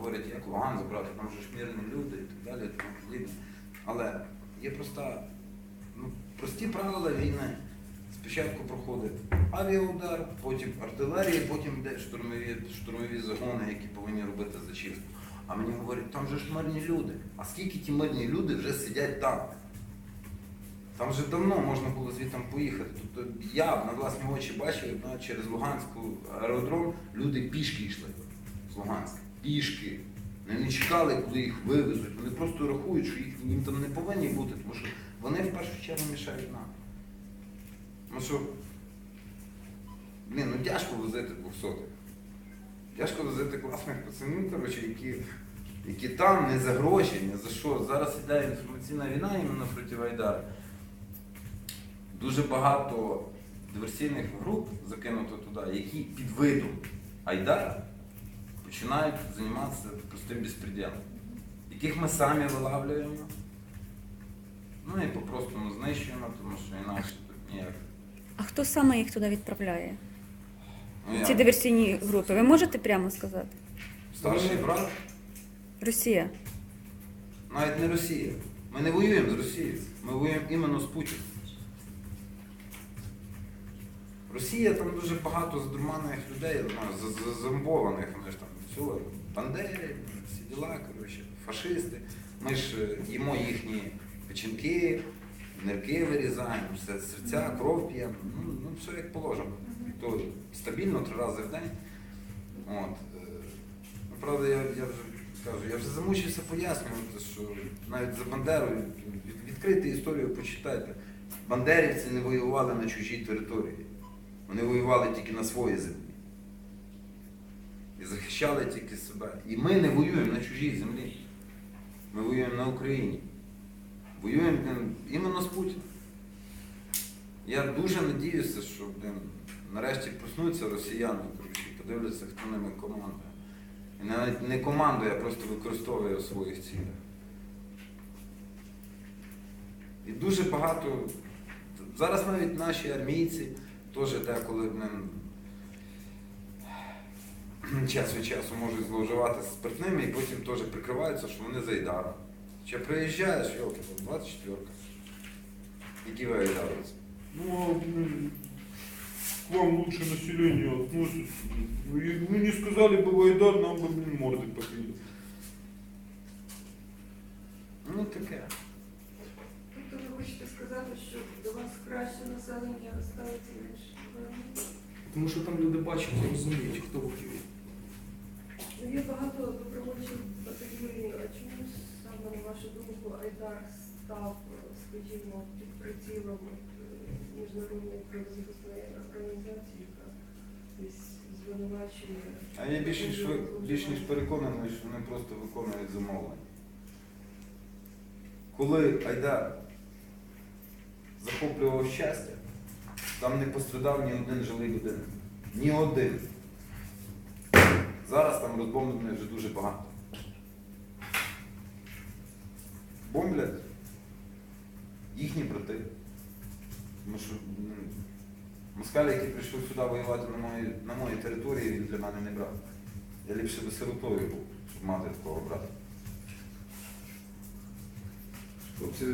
говорять, як Луган забрати, там же ж мирні люди і так далі, тому подібне. Але є проста, ну, прості правила війни. Спочатку проходить авіаудар, потім артилерія, потім йде штурмові, штурмові загони, які повинні робити зачистку. А мені говорять, там же ж мирні люди. А скільки ті мирні люди вже сидять там? Там вже давно можна було звідти поїхати. Тобто я на власні очі бачив, через Луганську аеродром люди пішки йшли з Луганська. Пішки. Вони не чекали, коли їх вивезуть. Вони просто рахують, що їх їм там не повинні бути, тому що вони в першу чергу мішають нам. Тому що, блін, ну тяжко возити двохсотих. Тяжко возити класних пацанів, коротше, які, які там не за гроші, не за що. Зараз іде інформаційна війна іменно проти Айдара. Дуже багато диверсійних груп закинуто туди, які під видом Айдара починають займатися простим безпреділом, яких ми самі вилавлюємо. Ну і по-простому знищуємо, тому що інакше тут ніяк. А хто саме їх туди відправляє? Ну, Ці я, диверсійні групи. Ви можете прямо сказати? старший брат, Росія. навіть не Росія. Ми не воюємо з Росією, ми воюємо іменно з Путіним. Росія там дуже багато задурманих людей, я знаю, за- за- зомбованих, вони ж там все, бандери, всі діла, коротше, фашисти. Ми ж е, їмо їхні печінки, нирки вирізаємо, все, серця, кров п'ємо, ну, ну все як положено. То стабільно три рази в день. От. е, ну, Правда, я, я вже кажу, я вже замучився пояснювати, що навіть за Бандерою від- відкрийте історію, почитайте. Бандерівці не воювали на чужій території. Вони воювали тільки на своїй землі. І захищали тільки себе. І ми не воюємо на чужій землі. Ми воюємо на Україні. Воюємо іменно з Путіним. Я дуже надіюся, що блін, нарешті проснуться росіяни коротше, подивляться, хто ними командує. І навіть не командує, а просто використовує у своїх цілях. І дуже багато. Зараз навіть наші армійці теж деколи блин, час від часу можуть зловживати спиртними і потім теж прикриваються, що вони за Айдаром. Чи приїжджаєш, йолки, 24-ка. Які ви айдаровці? Ну, а, блин, к вам лучше население относится. Вы, вы не сказали бы Вайдар, нам бы, блин, морды побили. Ну таке. Тому що там люди бачать і розуміють, хто воює. Ну, Є багато добровольчих батальйонів, а чому саме, на вашу думку, Айдар став, скажімо, під прицілом міжнародної правозахисної організації, яка десь звинувачує. А я більш ніж, більш ніж переконаний, що вони просто виконують замовлення. Коли Айдар захоплював щастя, там не пострадав ні один жилий будинок. Ні один. Зараз там розбомблено вже дуже багато. Бомблять їхні брати. Тому що м, москаль, який прийшов сюди воювати на моїй, на моїй території, він для мене не брат. Я ліпше би сиротою був, щоб мати такого брата. Хлопці,